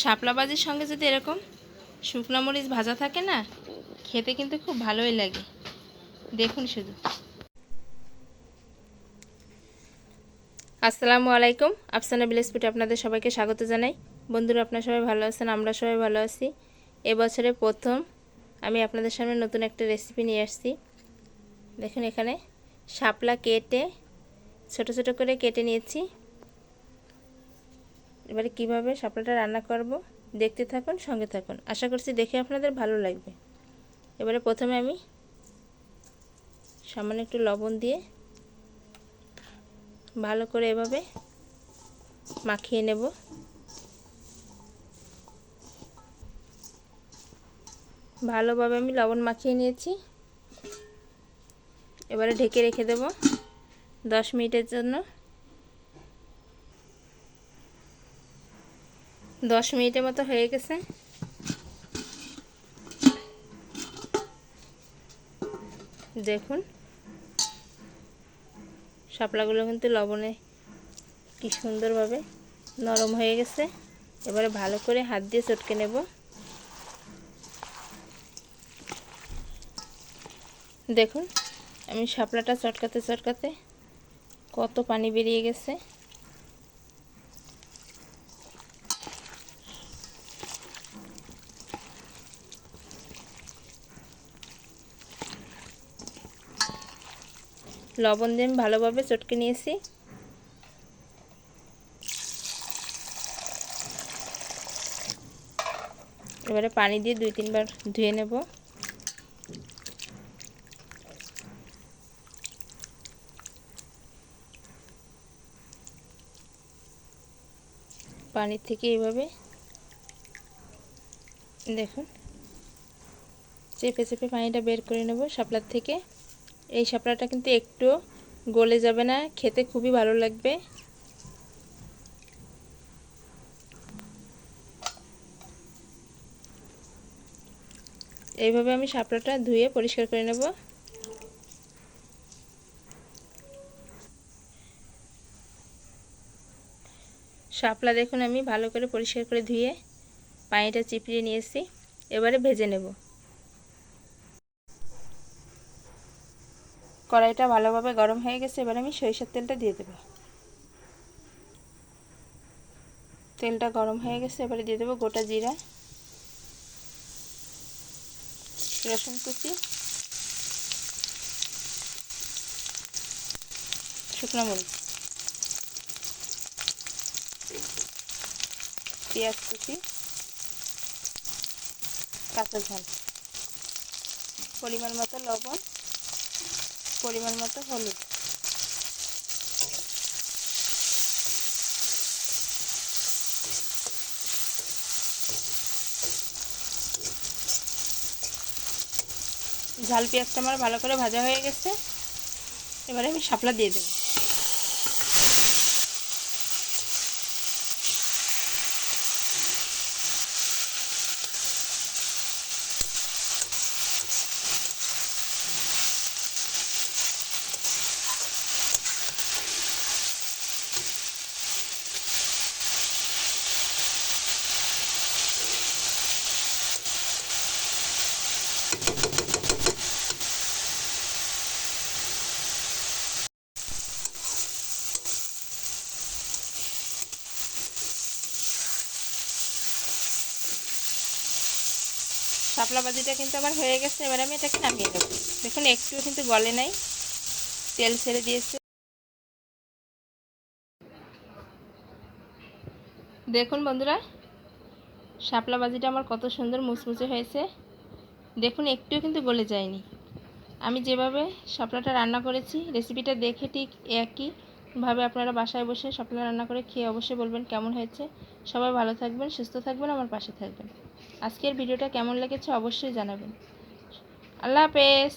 শাপলা ভাজির সঙ্গে যদি এরকম শুকনো মরিচ ভাজা থাকে না, খেতে কিন্তু খুব ভালোই লাগে। দেখুন শুধু। আসসালামু আলাইকুম, আফসানা বিলেসপুটে আপনাদের সবাইকে স্বাগত জানাই। বন্ধুরা, আপনারা সবাই ভালো আছেন? আমরা সবাই ভালো আছি। এবছরে প্রথম আমি আপনাদের সামনে নতুন একটা রেসিপি নিয়ে আসছি। দেখুন এখানে শাপলা কেটে ছোট ছোট করে কেটে নিয়েছি। এবারে কীভাবে শাপলাটা রান্না করব, দেখতে থাকুন, সঙ্গে থাকুন। আশা করছি দেখে আপনাদের ভালো লাগবে। এবারে প্রথমে আমি সামান্য একটু লবণ দিয়ে ভালো করে এভাবে মাখিয়ে নেব। ভালোভাবে আমি লবণ মাখিয়ে নিয়েছি। এবারে ঢেকে রেখে দেব দশ মিনিটের জন্য। দশ মিনিটের মতো হয়ে গেছে। দেখুন, শাপলাগুলো কিন্তু লবণে কি সুন্দরভাবে নরম হয়ে গেছে। এবারে ভালো করে হাত দিয়ে চটকে নেব। দেখুন, আমি শাপলাটা চটকাতে চটকাতে কত পানি বেরিয়ে গেছে। লবণ দিয়ে আমি ভালোভাবে চটকে নিয়েছি। এবারে পানি দিয়ে দুই তিনবার ধুয়ে নেব। পানির থেকে এইভাবে দেখুন, চেপে চেপে পানিটা বের করে নেব শাপলার থেকে। এই শাপলাটা কিন্তু একটু গলে যাবে না, খেতে খুবই ভালো লাগবে। এইভাবে আমি শাপলাটা ধুয়ে পরিষ্কার করে নেব। শাপলা দেখুন আমি ভালো করে পরিষ্কার করে ধুয়ে পানিটা চিপড়িয়ে নিয়েছি, এবারে ভেজে নেব। কড়াইটা ভালোভাবে গরম হয়ে গেছে, এবার আমি সরিষার তেলটা দিয়ে দেবো। তেলটা গরম হয়ে গেছে, এবারে দিয়ে দেবো গোটা জিরা, রসুন কুচি, শুকনো মরিচ, পেঁয়াজ কুচি, কাঁচা ঝাল, পরিমাণ মতো লবণ পরিমাণ মতো হলুদ। ঝাল পেঁয়াজটা আমার ভালো করে ভাজা হয়ে গেছে। এবারে আমি শাপলা দিয়ে দেবো। শাপলা ভাজিটা কিন্তু আমার হয়ে গেছে, এবার আমি এটাকে নামিয়ে দেবো দেখুন একটু কিন্তু গলে নাই। তেল ছেড়ে দিয়েছে। দেখুন বন্ধুরা শাপলা ভাজিটা আমার কত সুন্দর মুচমুচে হয়েছে। দেখুন, একটুও কিন্তু গলে যায়নি। আমি যেভাবে শাপলাটা রান্না করেছি, রেসিপিটা দেখে ঠিক একইভাবে আপনারা বাসায় বসে শাপলা রান্না করে খেয়ে অবশ্যই বলবেন কেমন হয়েছে। সবাই ভালো থাকবেন, সুস্থ থাকবেন, আমার পাশে থাকবেন। আজকের ভিডিওটা কেমন লেগেছে অবশ্যই জানাবেন। আল্লাহ হাফেজ।